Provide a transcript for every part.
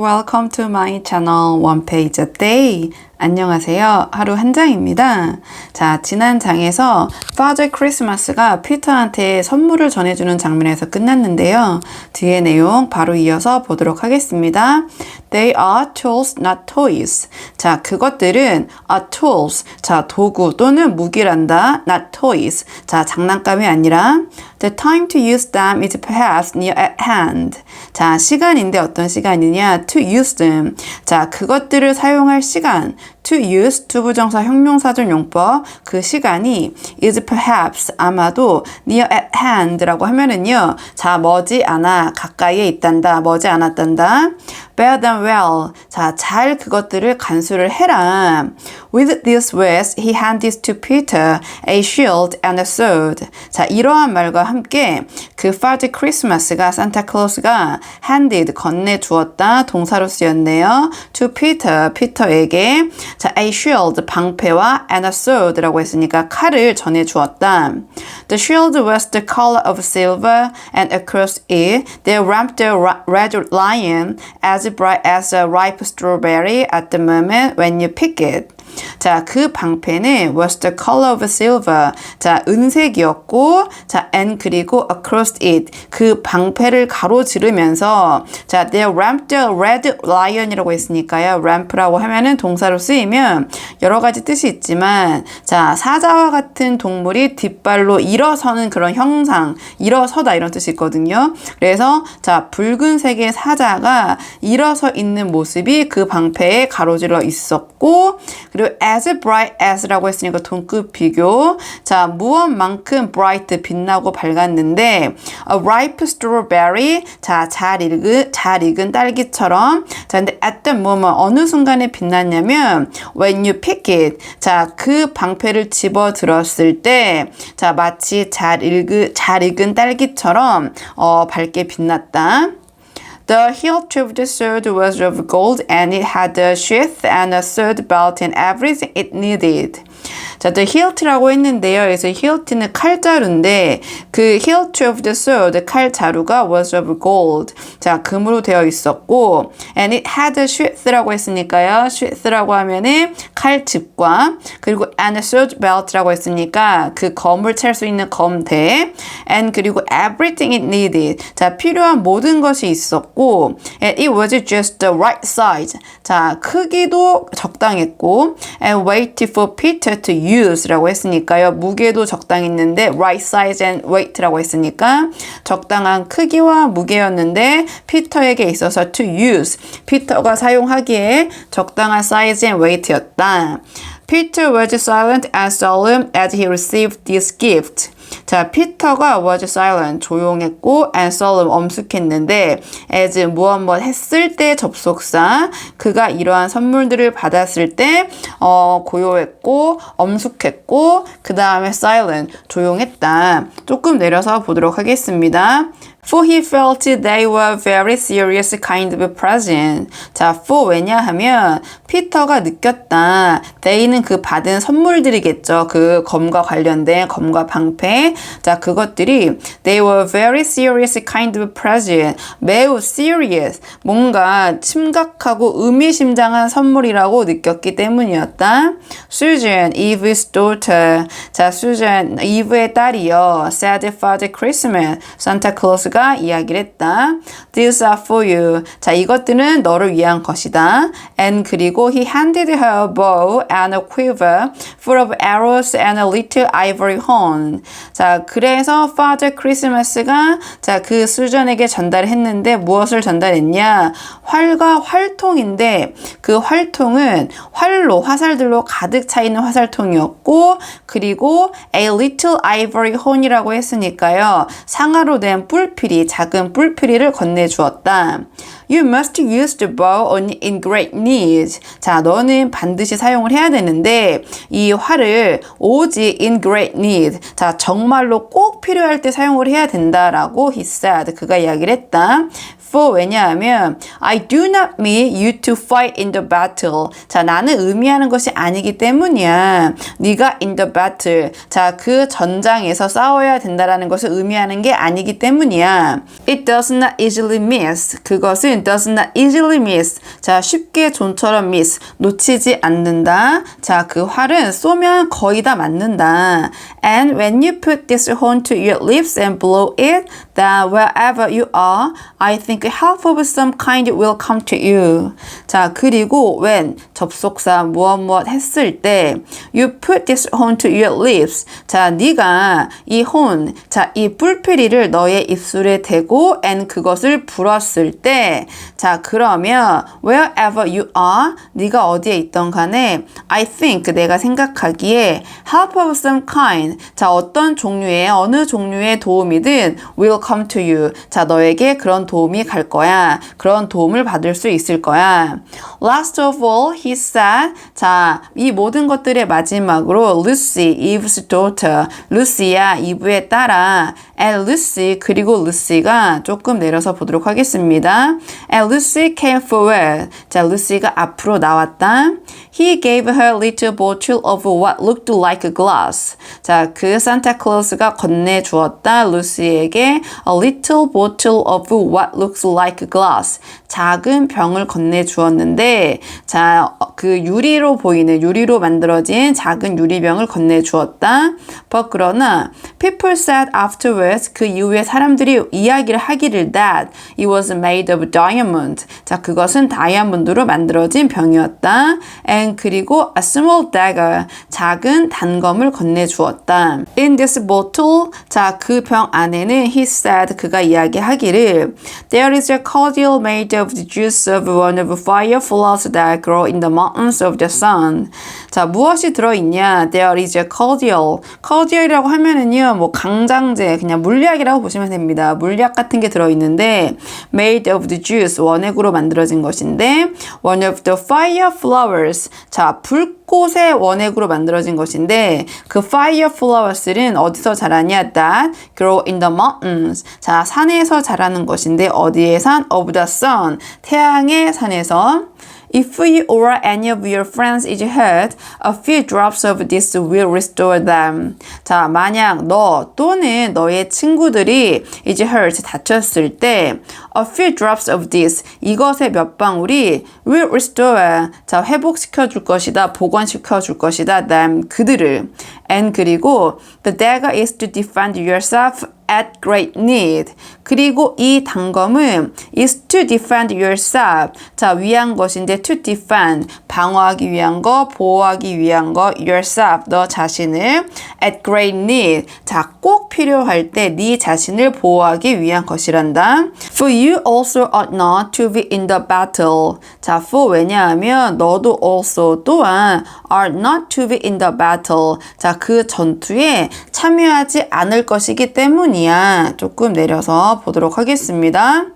welcome to my channel One Page a Day. 안녕하세요. 하루 한 장입니다. 자, 지난 장에서 Father Christmas가 피터한테 선물을 전해주는 장면에서 끝났는데요. 뒤에 내용 바로 이어서 보도록 하겠습니다. They are tools, not toys. 자, 그것들은 are tools. 자, 도구 또는 무기란다. not toys. 자, 장난감이 아니라 The time to use them is perhaps near at hand. 자, 시간인데 어떤 시간이냐? To use them. 자, 그것들을 사용할 시간. To use 투부정사 형용사절 용법 그 시간이 is perhaps 아마도 near at hand라고 하면은요 자 머지 않아 가까이에 있단다 머지 않았단다 bear them well 자 잘 그것들을 간수를 해라 with these words he handed to Peter a shield and a sword 자 이러한 말과 함께 그 Father Christmas가 산타클로스가 handed 건네 주었다 동사로 쓰였네요 to Peter 피터에게 자, a shield 방패와 and a sword라고 했으니까 칼을 전해 주었다. The shield was the color of silver, and across it there ramped a red lion as bright as a ripe strawberry at the moment when you pick it. 자, 그 방패는 was the color of silver. 자, 은색이었고, 자, and 그리고 across it. 그 방패를 가로지르면서, 자, they ramped a red lion이라고 했으니까요. ramp라고 하면은 동사로 쓰이면 여러 가지 뜻이 있지만, 자, 사자와 같은 동물이 뒷발로 일어서는 그런 형상, 일어서다 이런 뜻이 있거든요. 그래서, 자, 붉은색의 사자가 일어서 있는 모습이 그 방패에 가로질러 있었고, 그리고 as bright as라고 했으니까 동급 비교. 자, 무엇만큼 bright 빛나고 밝았는데 a ripe strawberry. 자, 잘 익은 잘 익은 딸기처럼. 자, 근데 at the moment 어느 순간에 빛났냐면 when you pick it. 자, 그 방패를 집어 들었을 때 자, 마치 잘 익은 잘 익은 딸기처럼 어, 밝게 빛났다. The hilt of the sword was of gold, and it had a sheath and a sword belt and everything it needed. 자, the hilt라고 했는데요. 그래서 hilt는 칼자루인데 그 hilt of the sword 칼자루가 was of gold. 자, 금으로 되어 있었고 and it had a sheath라고 했으니까요. sheath라고 하면은 칼집과 그리고 and a sword belt라고 했으니까 그 검을 찰 수 있는 검대 and 그리고 everything it needed. 자, 필요한 모든 것이 있었고 and it was just the right size. 자, 크기도 적당했고 and weight for Peter to use라고 했으니까요. 무게도 적당했는데 right size and weight라고 했으니까 적당한 크기와 무게였는데 피터에게 있어서 to use 피터가 사용하기에 적당한 size and weight였다. Peter was silent and solemn as he received this gift. 자, 피터가 was silent, 조용했고, and solemn, 엄숙했는데, as 무엇 무엇 했을 때 접속사, 그가 이러한 선물들을 받았을 때, 어, 고요했고, 엄숙했고, 그 다음에 silent, 조용했다. 조금 내려서 보도록 하겠습니다. For he felt they were very serious kind of present. 자, for 왜냐하면 피터가 느꼈다. they는 그 받은 선물들이겠죠. 그 검과 관련된 검과 방패. 자, 그것들이 they were very serious kind of present. 매우 serious. 뭔가 심각하고 의미심장한 선물이라고 느꼈기 때문이었다. Susan, Eve's daughter. 자, Susan, Eve의 딸이요. said Father Christmas. Santa Claus 가 이야기를 했다. These are for you. 자, 이것들은 너를 위한 것이다. And 그리고 he handed her a bow and a quiver full of arrows and a little ivory horn. 자, 그래서 Father Christmas가 자, 그 수전에게 전달했는데 무엇을 전달했냐? 활과 활통인데 그 활통은 활로 화살들로 가득 차 있는 화살통이었고 그리고 a little ivory horn이라고 했으니까요. 상아로 된 뿔 뿔필이 작은 뿔필이를 건네주었다. You must use the bow only in great need. 자, 너는 반드시 사용을 해야 되는데 이 활을 오직 in great need. 자, 정말로 꼭 필요할 때 사용을 해야 된다라고 he said. 그가 이야기를 했다. For 왜냐하면 I do not mean you to fight in the battle. 자, 나는 의미하는 것이 아니기 때문이야. 네가 in the battle. 자, 그 전장에서 싸워야 된다라는 것을 의미하는 게 아니기 때문이야. It does not easily miss. 그것은 does not easily miss. 자, 쉽게 존처럼 miss. 놓치지 않는다. 자, 그 활은 쏘면 거의 다 맞는다. And when you put this horn to your lips and blow it, then wherever you are, I think help of some kind will come to you. 자, 그리고 when 접속사 무엇 무엇 했을 때 you put this horn to your lips. 자, 네가 이 horn, 자, 이 뿔피리를 너의 입술에 대고 and 그것을 불었을 때 자, 그러면 wherever you are, 네가 어디에 있던 간에 I think 내가 생각하기에 help of some kind. 자, 어떤 종류의 어느 종류의 도움이든 will come to you. 자, 너에게 그런 도움이 갈 거야. 그런 도움을 받을 수 있을 거야. Last of all, he said. 자, 이 모든 것들의 마지막으로 Lucy, Eve's daughter. 루시야, 이브의 딸아. And Lucy, 그리고 루시가 조금 내려서 보도록 하겠습니다. And Lucy came forward. 자, 루시가 앞으로 나왔다. He gave her a little bottle of what looked like a glass. 자, 그 산타 클로스가 건네 주었다. 루시에게 a little bottle of what looks like glass. 작은 병을 건네 주었는데, 자, 그 유리로 보이는, 유리로 만들어진 작은 유리병을 건네 주었다. But 그러나, people said afterwards, 그 이후에 사람들이 이야기를 하기를 that it was made of diamond. 자, 그것은 다이아몬드로 만들어진 병이었다. And 그리고 a small dagger. 작은 단검을 건네 주었다. In this bottle, 자, 그 병 안에는 he said, 그가 이야기하기를 There is a cordial made of the juice of one of fire flowers that grow in the mountains of the sun. 자, 무엇이 들어있냐? There is a cordial. cordial이라고 하면은요, 뭐 강장제, 그냥 물약이라고 보시면 됩니다. 물약 같은 게 들어있는데 made of the juice, 원액으로 만들어진 것인데 one of the fire flowers. 자, 불꽃의 원액으로 만들어진 것인데 그 fire flowers는 어디서 자라냐? That grow in the mountains. 자, 산에서 자라는 것인데 어디에 산? Of the sun. 태양의 산에서 If you or any of your friends is hurt, a few drops of this will restore them. 자, 만약 너 또는 너의 친구들이 is hurt 다쳤을 때, a few drops of this 이것의 몇 방울이 will restore 자 회복시켜 줄 것이다, 보건시켜 줄 것이다, them 그들을. and 그리고 the dagger is to defend yourself at great need. 그리고 이 단검은 is to defend yourself. 자, 위한 것인데 to defend. 방어하기 위한 거, 보호하기 위한 거, yourself. 너 자신을 at great need. 자, 꼭 필요할 때 네 자신을 보호하기 위한 것이란다. For you also ought not to be in the battle. 자, for 왜냐하면 너도 also 또한 are not to be in the battle. 자, 그 전투에 참여하지 않을 것이기 때문이 야. 조금 내려서 보도록 하겠습니다.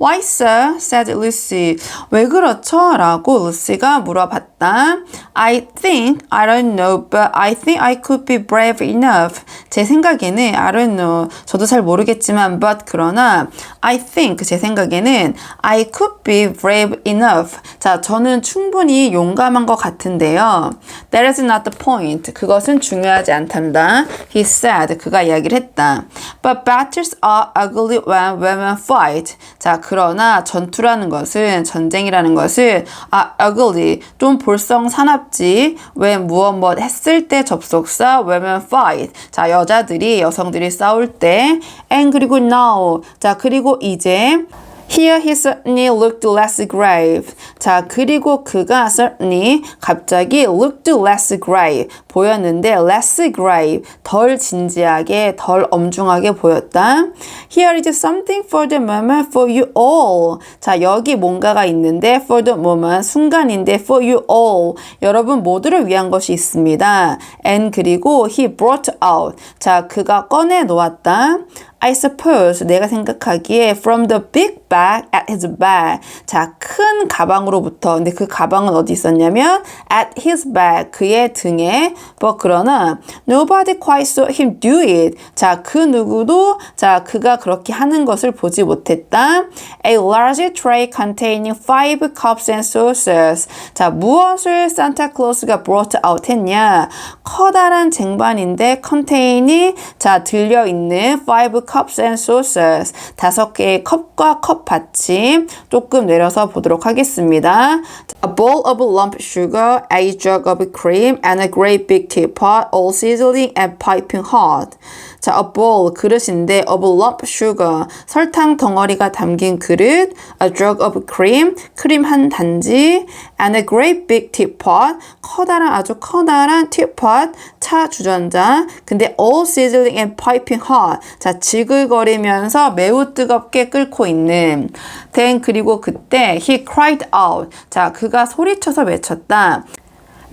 Why, sir? said Lucy. 왜 그렇죠? 라고 루시가 물어봤다. I think, I don't know, but I think I could be brave enough. 제 생각에는, I don't know, 저도 잘 모르겠지만, but 그러나, I think, 제 생각에는, I could be brave enough. 자, 저는 충분히 용감한 것 같은데요. That is not the point. 그것은 중요하지 않단다. He said, 그가 이야기를 했다. But battles are ugly when women fight. 자, 그러나 전투라는 것은 전쟁이라는 것은 아 ugly 좀 볼성 사납지 왜 무엇 뭐 했을 때 접속사 women fight. 자 여자들이 여성들이 싸울 때 and 그리고 now. 자 그리고 이제 Here he certainly looked less grave. 자, 그리고 그가 certainly 갑자기 looked less grave 보였는데 less grave 덜 진지하게 덜 엄중하게 보였다. Here is something for the moment for you all. 자, 여기 뭔가가 있는데 for the moment 순간인데 for you all 여러분 모두를 위한 것이 있습니다. And 그리고 he brought out 자, 그가 꺼내 놓았다. I suppose 내가 생각하기에 from the big bag at his back. 자, 큰 가방으로부터. 근데 그 가방은 어디 있었냐면 at his back. 그의 등에. 뭐 그러나 nobody quite saw him do it. 자, 그 누구도 자, 그가 그렇게 하는 것을 보지 못했다. A large tray containing five cups and saucers. 자, 무엇을 산타 클로스가 brought out 했냐? 커다란 쟁반인데 컨테인이 자, 들려 있는 five cups and saucers. 다섯 개의 컵과 컵 받침 조금 내려서 보도록 하겠습니다. A bowl of lump sugar, a jug of cream, and a great big teapot, all sizzling and piping hot. 자, a bowl 그릇인데 of lump sugar 설탕 덩어리가 담긴 그릇, a jug of cream 크림 한 단지, and a great big teapot 커다란 아주 커다란 teapot 차 주전자. 근데 all sizzling and piping hot. 자, 지글거리면서 매우 뜨겁게 끓고 있는. then 그리고 그때 he cried out. 자, 그가 소리쳐서 외쳤다.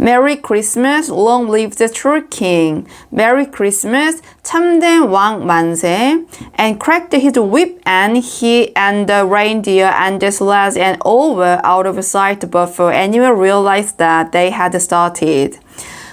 Merry Christmas, long live the true king. Merry Christmas, 참된 왕 만세. And cracked his whip, and he and the reindeer and the sledge and all were out of sight before anyone realized that they had started.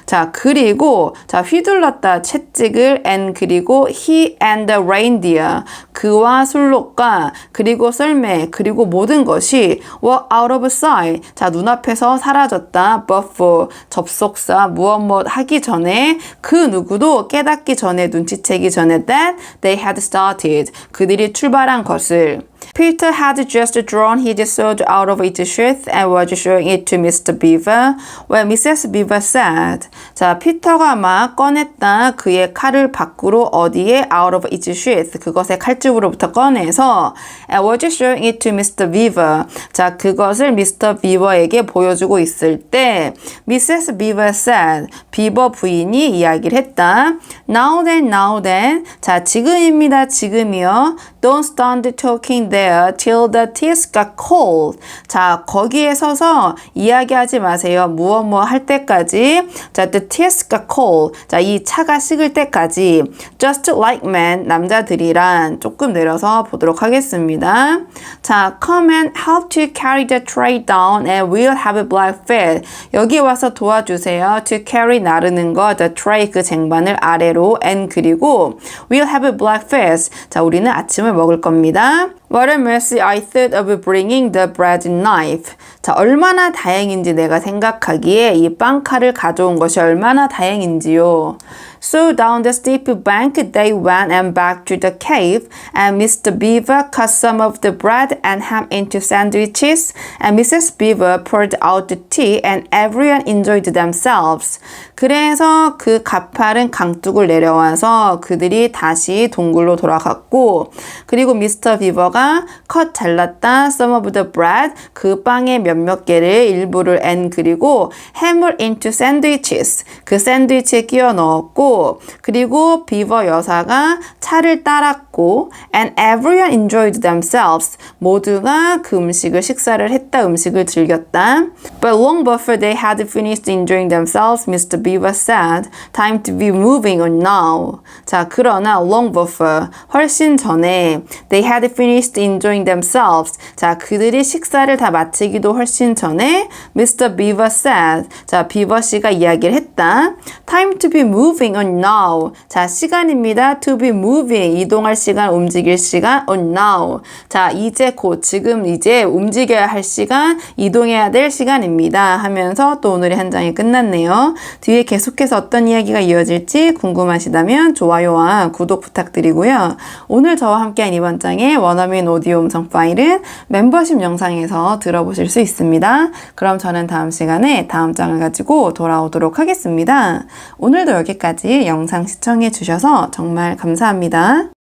자, 그리고 자, 휘둘렀다 채찍을 and 그리고 he and the reindeer 그와 술록과 그리고 썰매 그리고 모든 것이 were out of sight. 자, 눈앞에서 사라졌다. before 접속사 무엇 무엇 하기 전에 그 누구도 깨닫기 전에 눈치채기 전에 that they had started. 그들이 출발한 것을 Peter had just drawn his sword out of its sheath and was showing it to Mr. Beaver when Mrs. Beaver said, 자, 피터가 막 꺼냈다 그의 칼을 밖으로 어디에 out of its sheath 그것의 칼집으로부터 꺼내서 and was showing it to Mr. Beaver 자, 그것을 Mr. Beaver에게 보여주고 있을 때 Mrs. Beaver said, 비버 부인이 이야기를 했다. Now then, now then. 자, 지금입니다, 지금이요. Don't stand talking there till the tears got cold. 자, 거기에 서서 이야기하지 마세요. 무엇 무엇 할 때까지. 자, the tears got cold. 자, 이 차가 식을 때까지. Just like men, 남자들이란 조금 내려서 보도록 하겠습니다. 자, come and help to carry the tray down and we'll have a black fat. 여기 와서 도와주세요. To carry 나르는 거, the tray 그 쟁반을 아래로 and 그리고 we'll have a black fat. 자, 우리는 아침을 먹을 겁니다. What a mercy I thought of bringing the bread knife. 자, 얼마나 다행인지 내가 생각하기에 이 빵칼을 가져온 것이 얼마나 다행인지요. So down the steep bank they went and back to the cave, and Mr. Beaver cut some of the bread and ham into sandwiches, and Mrs. Beaver poured out the tea, and everyone enjoyed themselves. 그래서 그 가파른 강둑을 내려와서 그들이 다시 동굴로 돌아갔고, 그리고 미스터 비버가 컷 잘랐다 some of the bread 그 빵의 몇몇 개를 일부를 and 그리고 햄을 into sandwiches 그 샌드위치에 끼워 넣었고 그리고 비버 여사가 차를 따랐고 and everyone enjoyed themselves 모두가 그 음식을 식사를 했다 음식을 즐겼다 but long before they had finished enjoying themselves Mr. Beaver said time to be moving on now 자 그러나 long before 훨씬 전에 they had finished enjoying themselves. 자 그들이 식사를 다 마치기도 훨씬 전에 Mr. Beaver said 자 비버 씨가 이야기를 했다. Time to be moving on now. 자 시간입니다. To be moving. 이동할 시간 움직일 시간 on now. 자 이제 곧 지금 이제 움직여야 할 시간 이동해야 될 시간입니다. 하면서 또 오늘의 한 장이 끝났네요. 뒤에 계속해서 어떤 이야기가 이어질지 궁금하시다면 좋아요와 구독 부탁드리고요. 오늘 저와 함께한 이번 장의 원어민 오디오 음성 파일은 멤버십 영상에서 들어보실 수 있습니다 그럼 저는 다음 시간에 다음 장을 가지고 돌아오도록 하겠습니다 오늘도 여기까지 영상 시청해 주셔서 정말 감사합니다.